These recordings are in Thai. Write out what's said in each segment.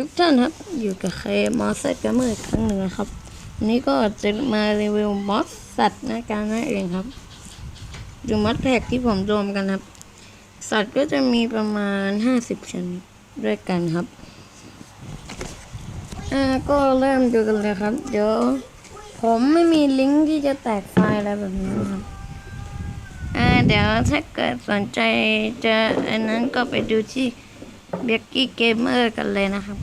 ทุกท่านครับอยู่กับเคมอสเซตกันเมื่อครั้งหนึ่งนะครับนี้ก็จะมารีวิวมอสสัตว์นะการนั่นเองครับ ดูมอสแพ็กที่ผมรวมกันครับ สัตว์ก็จะมีประมาณ50ชนิดด้วยกันครับอ่าก็เริ่มดูกันเลยครับ เดี๋ยวผมไม่มีลิงก์ที่จะแตกไฟล์อะไรแบบนี้ครับอ่าเดี๋ยวถ้าเกิดสนใจจะอันนั้นก็ไปดูที่ เบกกี้เกมเมอร์กันเลยนะครับ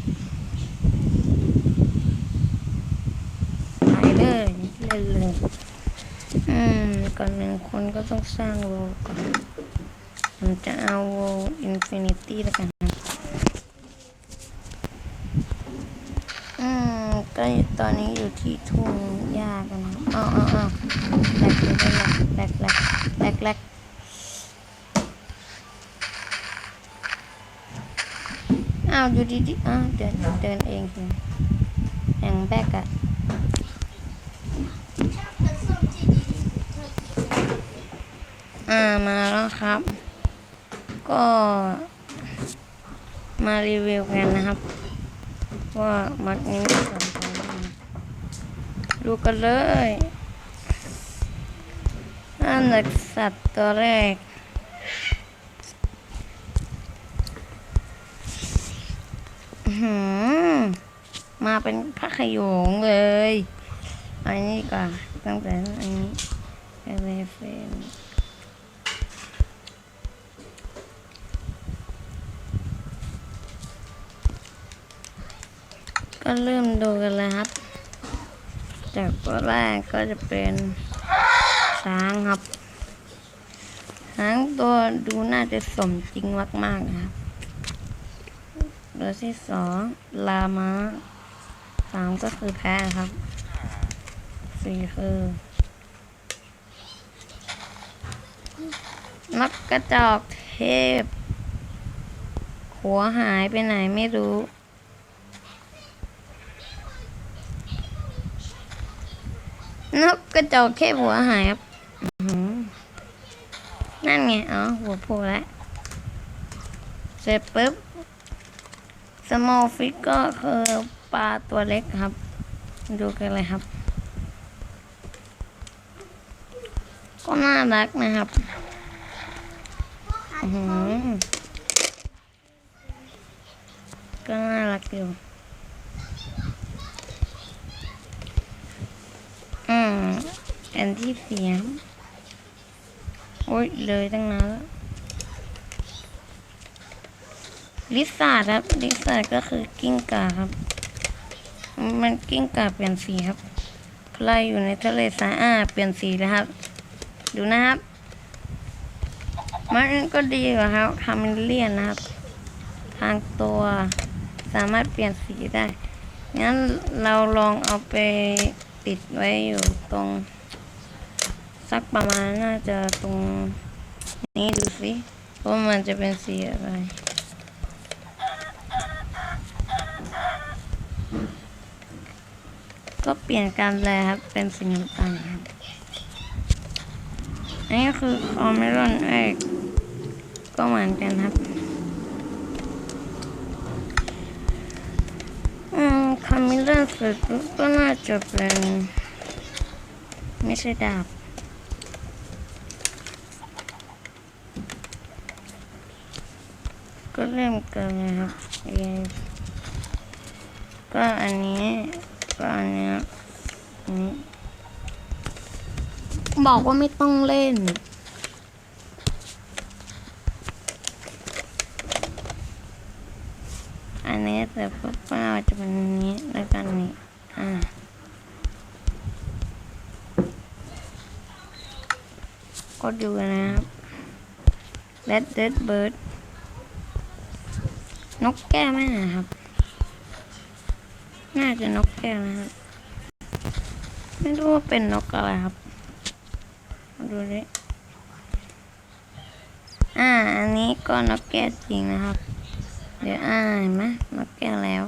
ไปเลยเล่นเลยอืมก่อนหนึ่งคนก็ต้องสร้างโวลก่อนผมจะเอาโวอินฟินิตี้แล้วกันนะอืมก็ตอนนี้อยู่ที่ทุ่งหญ้ากันนะอ้าวอ้าวอ้าวแหลกเลยแหลกแหลกแหลกแหลกาวอยู่ดีๆอ้าวเดินเดินเองสิแองแบกอะอ่ามาแล้วครับ ก็มารีวิวกันนะครับ ว่ามัดนี้มีส่วนผมอะไรดูกันเลยอันดักสัตว์ตัวแรก อื้อ หือ มาเป็นพระขยงเลย อันนี้ก่อนตั้งแต่อันนี้เอเลเฟนก็เริ่มดูกันเลยครับ จากตัวแรกก็จะเป็นช้างครับช้างตัวดูน่าจะสมจริงมากๆนะครับ ตัวที่สองลามาสามก็คือแพะครับสี่คือนักกระจอกเทพ หัวหายไปไหนไม่รู้ นกกระจอกแค่หัวหายครับนั่นไง อ๋อ หัวโผล่แล้ว เสร็จปุ๊บ small fish ก็คือปลาตัวเล็กครับ ดูกันเลยครับ ก็น่ารักนะครับอือก็น่ารักอยู่อืมอันที่เสียงโอ้ยเลยตั้งนานแล้ว ลิซ่าร์ดครับลิซ่าร์ดก็คือกิ้งก่าครับ มันกิ้งก่าเปลี่ยนสีครับพลายอยู่ในทะเลทราอาเปลี่ยนสีแล้วครับ ดูนะครับ มันก็ดีกว่าครับคาเมเลียนนะครับ ทางตัวสามารถเปลี่ยนสีได้ งั้นเราลองเอาไปติดไว้อยู่ตรง สักประมาณน่าจะตรงนี้ดูสิว่ามันจะเป็นสีอะไร ก็เปลี่ยนกันเลยครับ เป็นสีน้ำตาลครับอันนี้คือคอมเมรอนเอกก็เหมือนกันครับอืมคามิลเลอร์สุดก็น่าจะเป็นไม่ใช่ดาบก็เริ่มกันเลยครับก็อันนี้ ก็อันเนี้ยบอกว่าไม่ต้องเล่น อันนี้แต่ปุ๊บป้าจะเป็นอันนี้แล้วกันนี้อ่าก็ดูนะครับ Red Dead Bird นกแก้วไหมนะครับ น่าจะนกแก้วนะครับไม่รู้ว่าเป็นนกอะไรครับมาดูดิอ่า อันนี้ก็นกแก้วจริงนะครับ เดี๋ยวอ่านไหมนกแก้วแล้ว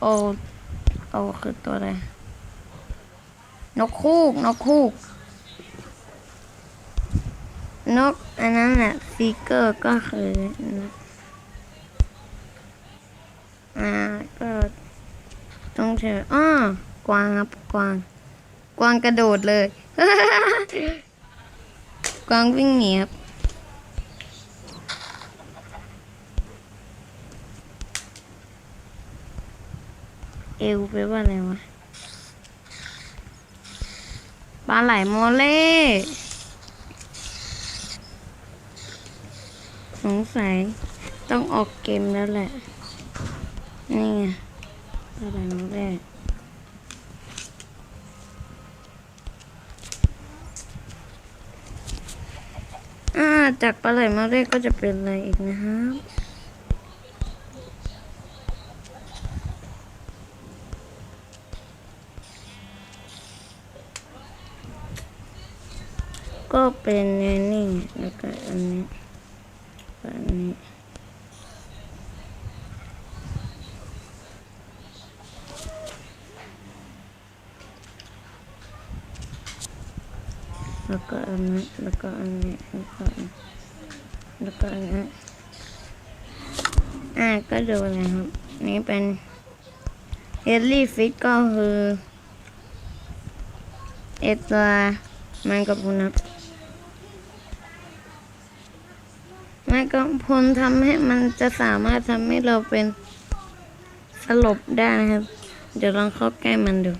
โอ โอคือตัวอะไร นกคูก นกคูก นกอันนั้นแหละซีเกอร์ก็คือนก เถอะอ้อกวางครับกวาง กวางกระโดดเลย กวางวิ่งหนีครับเอวไปว่าอะไรวะปลาไหลโมเล่สงสัยต้องออกเกมแล้วแหละ นี่ไงปลาไหลโมเล่อ่าจากปลาไหลโมเล่ก็จะเป็นอะไรอีกนะครับก็เป็นในนี่แล้วก็อันนี้ก็อันนี้ แล้วก็อันนี้แล้วก็อันนี้แล้วก็อันแล้วก็อันนี้อ่าก็ดูนะครับ นี่เป็นเอลลี่ฟิตก็คือเอตรามันกับพุนับมันกับพุนทำให้มันจะสามารถทำให้เราเป็นสลบได้นะครับ เดี๋ยวลองเข้าใกล้มันดู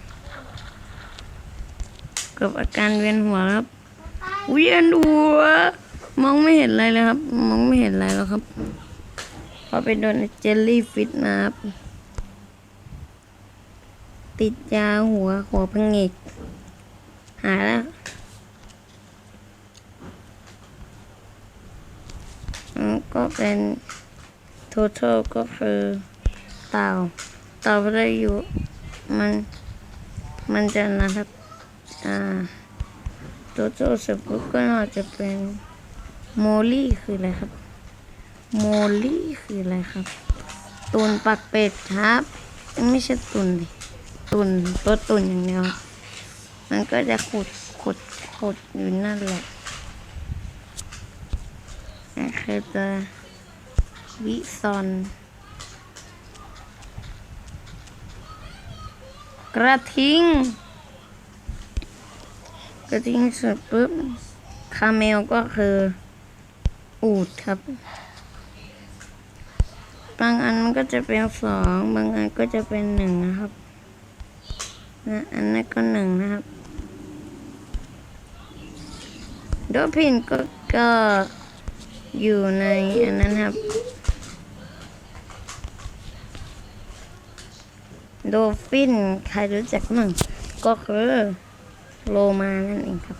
กับอาการเวียนหัวครับ เวียนหัว มองไม่เห็นอะไรเลยครับ มองไม่เห็นอะไรแล้วครับพอไปโดนเจลลี่ฟิตนะครับ ติดยาหัวหัวพังงิกหายแล้วอืมก็เป็น total ก็คือเต่าเต่าพลายุมันมันจะนะครับ อ่า total เสร็จปุ๊บก็น่าจะเป็นโมลี่คืออะไรครับ โมลี่คืออะไรครับ ตุนปักเป็ดครับ ไม่ใช่ตุนดิตุนตัวตุนอย่างเดียวครับมันก็จะขุดขุดขุดอยู่นั่นแหละนั่นคือตัววิซอนกระทิง กระทิงเสร็จปุ๊บคาเมลก็คืออูดครับ บางอันมันก็จะเป็นสองบางอันก็จะเป็นหนึ่งนะครับนะอันนั้นก็หนึ่งนะครับโดพินก็ก็อยู่ในอันนั้นครับโดฟินใครรู้จักมั่งก็คือ โลมานั่นเองครับ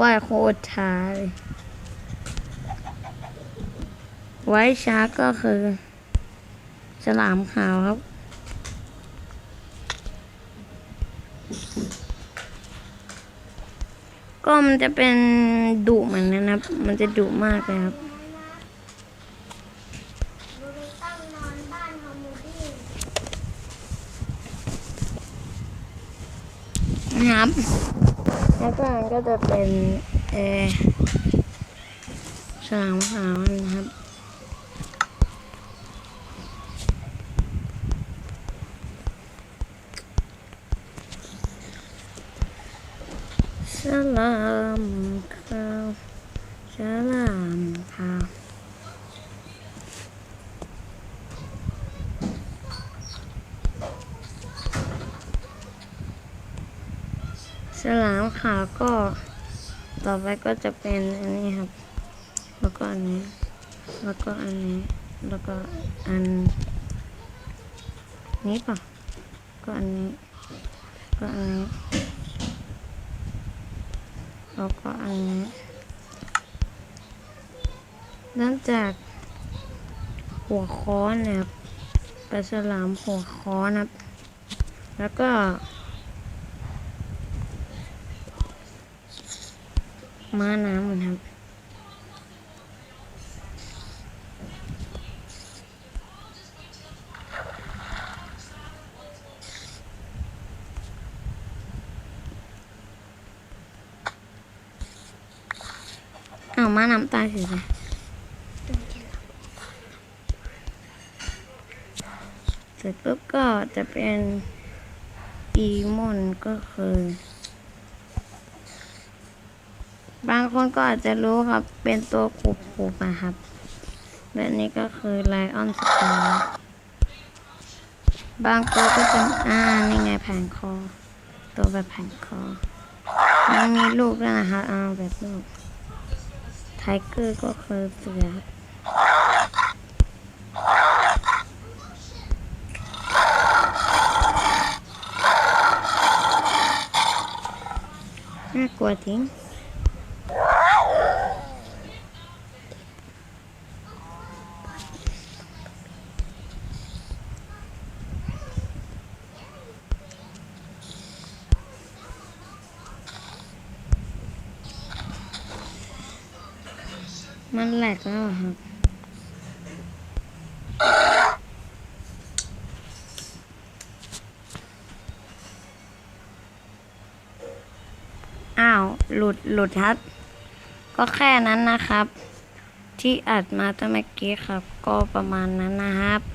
ว่ายโคตรช้าเลยไว้ช้าก็คือฉลามขาวครับ ก็มันจะเป็นดุเหมือนกันนะครับ มันจะดุมากเลยครับ ตั้งนอนบ้านฮอมมูดี้ นะครับแล้วก็มันก็จะเป็นเออฉลามขาวนะครับฉลามขาวฉลามขาว ฉลามขาวก็ต่อไปก็จะเป็นอันนี้ครับ แล้วก็อันนี้ แล้วก็อันนี้ แล้วก็อันนี้ป่ะ ก็อันนี้ ก็อันนี้ แล้วก็อันนี้เริ่มจากหัวค้อนนะครับปลาฉลามหัวค้อนนะครับ แล้วก็ ม้าน้ำนะครับ เอาม้าน้ำตายเฉยเลยเสร็จปุ๊บก็จะเป็นอีมอนก็คือ บาง คนก็อาจจะรู้ครับ เป็นตัวขูบขูบนะครับ และนี่ก็คือไลออนสตาร์บางตัวก็จะอ่า นี่ไงแผงคอ ตัวแบบแผงคอมันมีลูกด้วยนะคะอ่าแบบลูก ไทเกอร์ก็คือเสือครับน่ากลัวจริง มันแหลกแล้วครับ อ้าว หลุด หลุดครับ ก็แค่นั้นนะครับ ที่อัดมาตั้งเมื่อกี้ครับ ก็ประมาณนั้นนะครับ